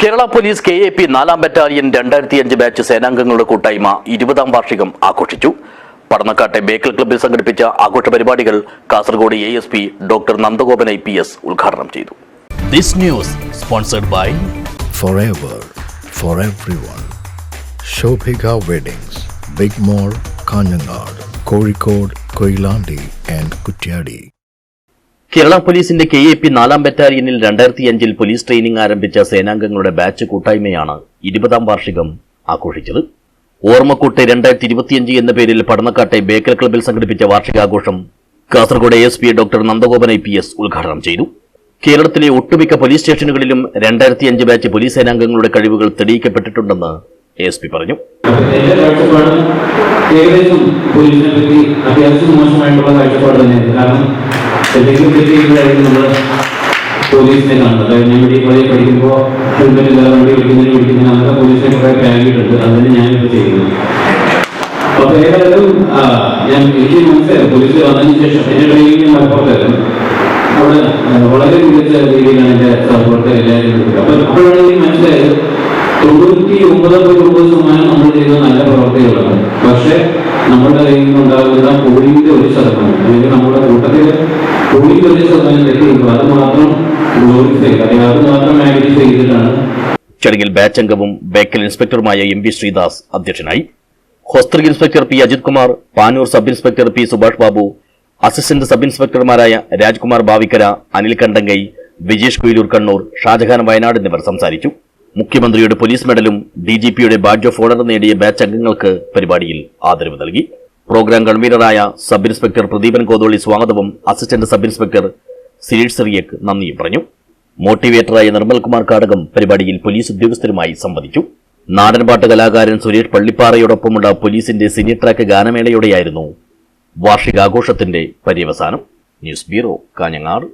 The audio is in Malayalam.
Kerala police K A P നാലാം ബറ്റാലിയൻ രണ്ടായിരത്തി അഞ്ച് ബാച്ച് സേനാംഗങ്ങളുടെ കൂട്ടായ്മ ഇരുപതാം വാർഷികം ആഘോഷിച്ചു പടന്നക്കാട്ടെ ബേക്കൽ ക്ലബ്ബിൽ സംഘടിപ്പിച്ച ആഘോഷ പരിപാടികൾ Kasaragod A S P doctor Nandagopan I P S ഉദ്ഘാടനം ചെയ്തു this news sponsored by forever for everyone. Shobhika Weddings, big mall Kanhangad Kozhikode Koilandi and Kutyadi. Kerala പോലീസിന്റെ കെ എ പി നാലാം ബറ്റാലിയനിൽ രണ്ടായിരത്തി അഞ്ചിൽ പോലീസ് ട്രെയിനിംഗ് ആരംഭിച്ച സേനാംഗങ്ങളുടെ ബാച്ച് കൂട്ടായ്മയാണ് ഇരുപതാം വാർഷികം ആഘോഷിച്ചത്. ഓർമ്മക്കൂട്ട് രണ്ടായിരത്തി ഇരുപത്തിയഞ്ച് എന്ന പേരിൽ പടന്നക്കാട്ടെ ബേക്കൽ ക്ലബിൽ സംഘടിപ്പിച്ച വാർഷികാഘോഷം Kasaragod S P doctor Nandagopan I P S ഉദ്ഘാടനം ചെയ്തു. കേരളത്തിലെ ഒട്ടുമിക്ക പോലീസ് സ്റ്റേഷനുകളിലും രണ്ടായിരത്തി അഞ്ച് ബാച്ച് പോലീസ് സേനാംഗങ്ങളുടെ കഴിവുകൾ തെളിയിക്കപ്പെട്ടിട്ടുണ്ടെന്ന് എസ് പി പറഞ്ഞു. ഏകദേശം പോലീസിനെ പറ്റി അത്യാവശ്യം മോശമായിട്ടുള്ള കാഴ്ചപ്പാട് തന്നെയാണ്. കാരണം തെറ്റിയിട്ടായിരിക്കും നമ്മൾ പോലീസിനെ കാണുന്നത്. അതായത് ഞാൻ കോളേജിൽ പഠിക്കുമ്പോൾ ഹെൽമെറ്റ് ഇല്ലാതെ വണ്ടി ഓടിക്കുന്നതിന് പിടിക്കുന്നതിന് അന്നത്തെ പോലീസിനെ കുറെ ടാഗിയിട്ടുണ്ട് അതിന് ഞാനിപ്പോൾ ചെയ്യുന്നത് അപ്പൊ ഏതായാലും ഞാൻ എനിക്ക് മനസ്സിലായി. പോലീസ് വന്നതിന് ശേഷം എന്റെ ട്രെയിനിങ് മലപ്പുറത്തായിരുന്നു അവിടെ വളരെ മികച്ച രീതിയിലാണ് എന്റെ സപ്പോർട്ട് എല്ലാവരും അപ്പോൾ അപ്പൊ അപ്പോഴാണ് എനിക്ക് മനസ്സിലായത് തൊണ്ണൂറ്റി ഒമ്പത് ഒമ്പത് ശതമാനം നമ്മൾ ചെയ്ത നല്ല പ്രവർത്തികളാണ്. പക്ഷെ നമ്മുടെ കയ്യിൽ നിന്നുണ്ടാകുന്ന പോളിംഗിന്റെ ഒരു ശതമാനം അല്ലെങ്കിൽ നമ്മുടെ കൂട്ടത്തിൽ പോളിംഗ് ഒരു ശതമാനം തെറ്റിയുമ്പോൾ അത് മാത്രം ചടങ്ങിൽ ബാച്ച് അംഗവും ബേക്കൽ ഇൻസ്പെക്ടറുമായ എം പി ശ്രീദാസ് അധ്യക്ഷനായി. Hostel inspector P Ajith Kumar Panoor sub inspector P Subhash Babu assistant sub ഇൻസ്പെക്ടർമാരായ Rajkumar Bavikkara Anil Kandankai Vijesh Kuyiloor Kannur Shajahan Wayanad എന്നിവർ സംസാരിച്ചു. മുഖ്യമന്ത്രിയുടെ പോലീസ് മെഡലും ഡി ജി പിയുടെ ബാഡ്ജ് ഓഫ് ഓണർ നേടിയ ബാച്ച് അംഗങ്ങൾക്ക് പരിപാടിയിൽ ആദരവ് നൽകി. പ്രോഗ്രാം കൺവീനറായ സബ് ഇൻസ്പെക്ടർ പ്രദീപൻ കോതോളി സ്വാഗതവും assistant sub inspector Sireesh Cyriac നന്ദിയും പറഞ്ഞു. മോട്ടിവേറ്ററായ നിർമ്മൽകുമാർ കാടകം പരിപാടിയിൽ പോലീസ് ഉദ്യോഗസ്ഥരുമായി സംവദിച്ചു. നാടൻപാട്ട് കലാകാരൻ സുരേഷ് പള്ളിപ്പാറയോടൊപ്പമുള്ള പോലീസിന്റെ സിനി ട്രാക്ക് ഗാനമേളയോടെയായിരുന്നു വാർഷികാഘോഷത്തിന്റെ പര്യവസാനം. News bureau Kanhangad.